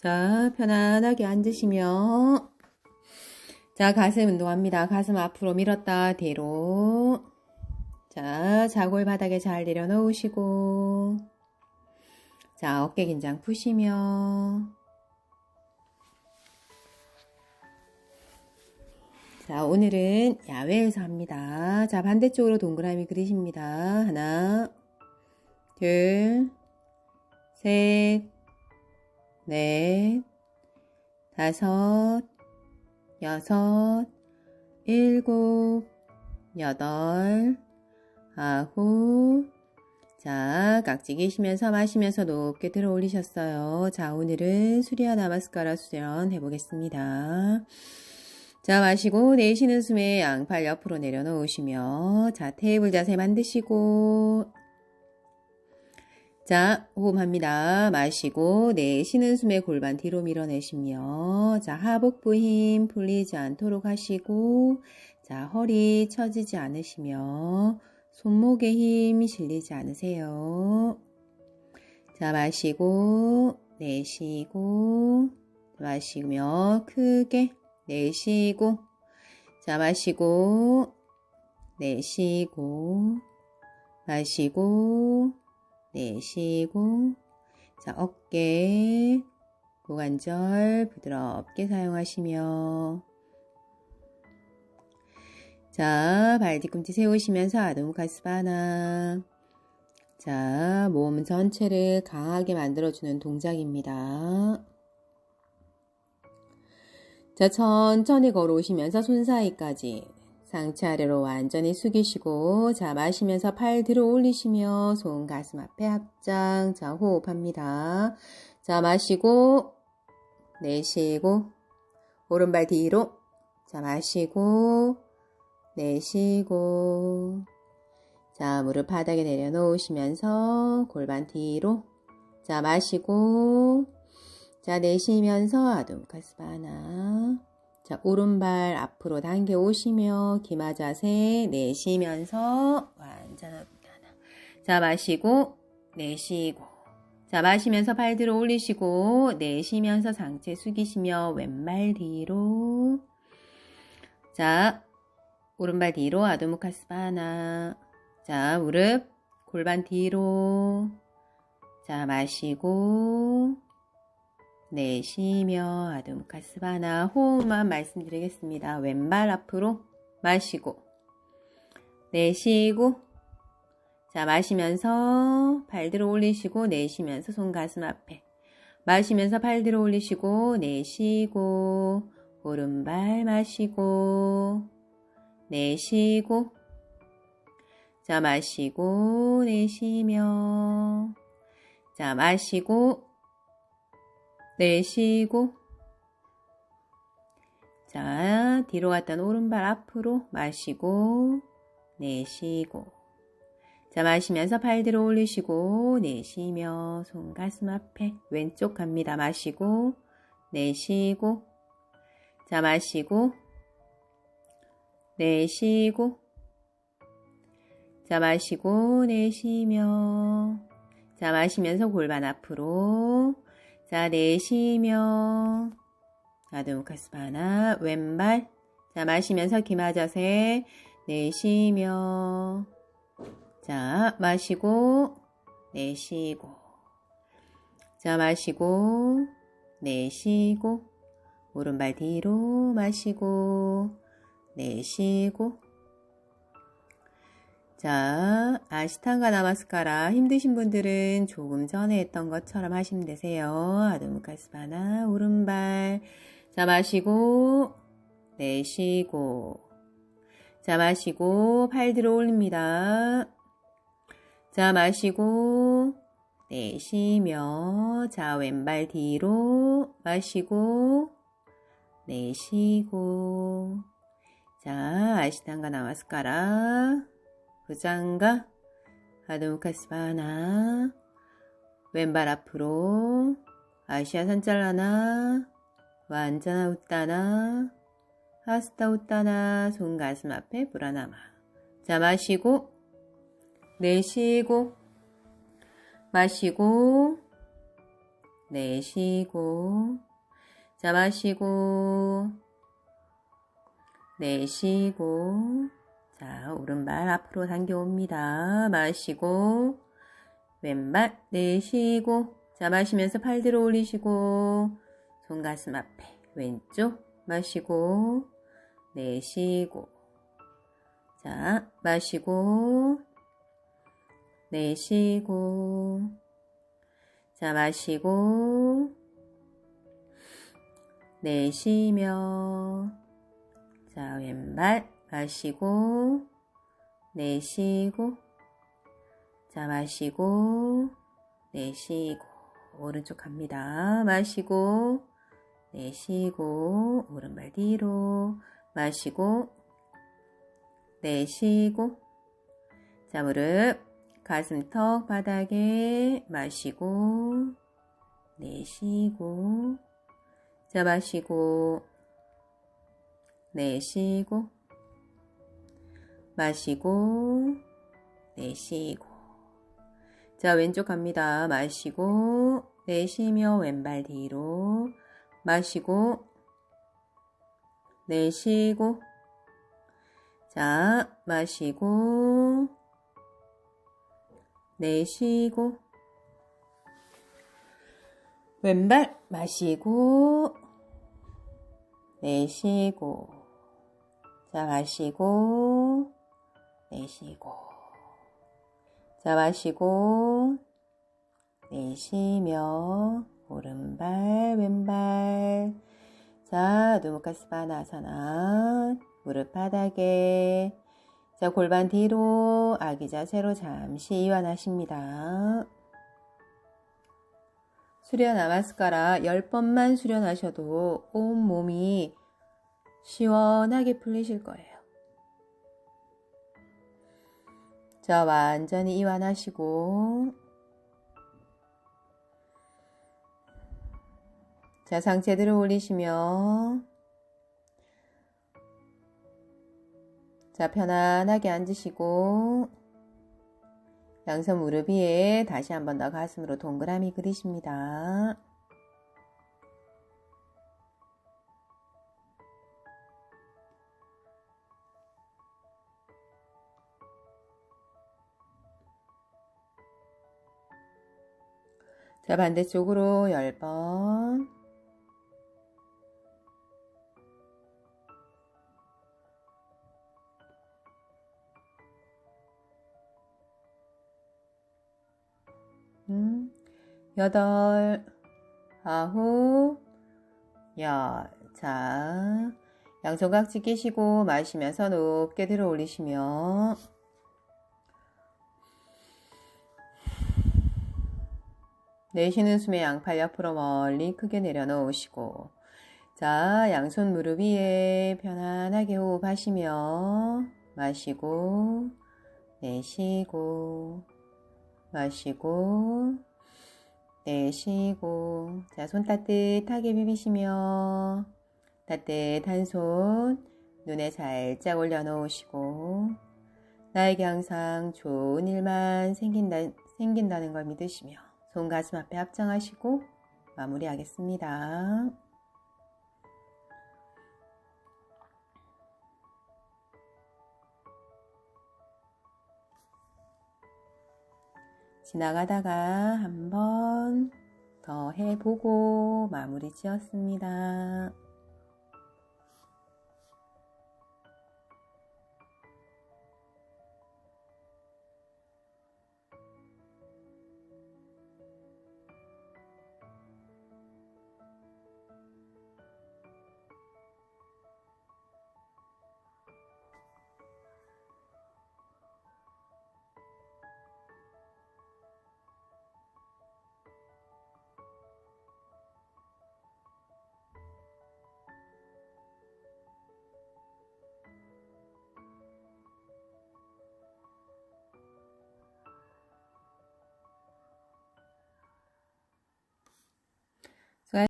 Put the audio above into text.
자, 편안하게 앉으시며 자, 가슴 운동합니다. 가슴 앞으로 밀었다 뒤로 자, 자골 바닥에 잘 내려놓으시고 자, 어깨 긴장 푸시며 자, 오늘은 야외에서 합니다. 자, 반대쪽으로 동그라미 그리십니다. 하나, 둘, 셋, 넷, 다섯, 여섯, 일곱, 여덟, 아홉, 자, 깍지 기시면서 마시면서 높게 들어 올리셨어요. 자, 오늘은 수리아 나마스카라 수련 해보겠습니다. 자, 마시고 내쉬는 숨에 양팔 옆으로 내려놓으시며 자, 테이블 자세 만드시고 자, 호흡합니다. 마시고 내쉬는 숨에 골반 뒤로 밀어내시며 자, 하복부 힘 풀리지 않도록 하시고 자, 허리 처지지 않으시며 손목에 힘 실리지 않으세요. 자, 마시고 내쉬고 마시며 크게 내쉬고 자 마시고 내쉬고 마시고 내쉬고 자 어깨 고관절 부드럽게 사용하시며 자 발 뒤꿈치 세우시면서 아동카스바나 자 몸 전체를 강하게 만들어주는 동작입니다. 자, 천천히 걸어오시면서 손 사이까지 상체 아래로 완전히 숙이시고 자, 마시면서 팔 들어 올리시며 손 가슴 앞에 합장. 자, 호흡합니다. 자, 마시고 내쉬고 오른발 뒤로 자, 마시고 내쉬고 자, 무릎 바닥에 내려놓으시면서 골반 뒤로 자, 마시고 자, 내쉬면서 아둠카스바나. 자, 오른발 앞으로 당겨 오시며 기마 자세 내쉬면서 완전 아둠카나. 자, 마시고 내쉬고. 자, 마시면서 팔 들어 올리시고 내쉬면서 상체 숙이시며 왼발 뒤로. 자, 오른발 뒤로 아두무카스바나. 자, 무릎 골반 뒤로. 자, 마시고 내쉬며 아둠카스바나 호흡만 말씀드리겠습니다. 왼발 앞으로 마시고 내쉬고 자 마시면서 발 들어 올리시고 내쉬면서 손 가슴 앞에 마시면서 팔 들어 올리시고 내쉬고 오른발 마시고 내쉬고 자 마시고 내쉬며 자 마시고 내쉬고 자 뒤로 갔던 오른발 앞으로 마시고 내쉬고. 자 마시면서 팔 들어 올리시고 내쉬며 손 가슴 앞에 왼쪽 갑니다. 마시고 내쉬고. 자 마시고 내쉬고. 자 마시고 내쉬며. 자 마시면서 골반 앞으로 자, 내쉬며. 아두무카스 바나 왼발. 자, 마시면서 기마 자세 내쉬며. 자, 마시고 내쉬고. 자, 마시고 내쉬고. 오른발 뒤로 마시고 내쉬고 자, 아시탄가 나마스카라. 힘드신 분들은 조금 전에 했던 것처럼 하시면 되세요. 아두무카스바나 오른발. 자 마시고 내쉬고. 자 마시고 팔 들어 올립니다. 자 마시고 내쉬며 자 왼발 뒤로 마시고 내쉬고. 자 아시탄가 나마스카라 부장가 아두무카스 바나 왼발 앞으로 아시아 산잘라나 완전하 웃다나 하스타 웃다나 손 가슴 앞에 불아나마 자 마시고 내쉬고 마시고 내쉬고 자 마시고 내쉬고 자 오른발 앞으로 당겨옵니다. 마시고 왼발 내쉬고 자 마시면서 팔 들어 올리시고 손 가슴 앞에 왼쪽 마시고 내쉬고 자 마시고 내쉬고 자 마시고 내쉬며 자 왼발 마시고 내쉬고 자 마시고 내쉬고 오른쪽 갑니다. 마시고 내쉬고 오른발 뒤로 마시고 내쉬고 자 무릎 가슴 턱 바닥에 마시고 내쉬고 자 마시고 내쉬고 마시고 내쉬고. 자 왼쪽 갑니다. 마시고 내쉬며 왼발 뒤로 마시고 내쉬고. 자 마시고 내쉬고. 왼발 마시고 내쉬고. 자 마시고 내쉬고 자 마시고 내쉬며 오른발 왼발 자 두무카스바나사나 무릎 바닥에 자 골반 뒤로 아기 자세로 잠시 이완하십니다. 수련 아마스카라 10번만 수련하셔도 온 몸이 시원하게 풀리실 거예요. 자, 완전히 이완하시고. 자, 상체 들어 올리시며. 자, 편안하게 앉으시고. 양손 무릎 위에 다시 한 번 더 가슴으로 동그라미 그리십니다. 자, 반대쪽으로 10번. 음, 여덟, 아홉, 열. 자, 양손깍지 끼시고 마시면서 높게 들어 올리시며 내쉬는 숨에 양팔 옆으로 멀리 크게 내려놓으시고 자 양손 무릎 위에 편안하게 호흡하시며 마시고 내쉬고 마시고 내쉬고 자 손 따뜻하게 비비시며 따뜻한 손 눈에 살짝 올려놓으시고 나에게 항상 좋은 일만 생긴다, 생긴다는 걸 믿으시며 손 가슴 앞에 합장하시고 마무리하겠습니다. 지나가다가 한번 더 해보고 마무리 지었습니다.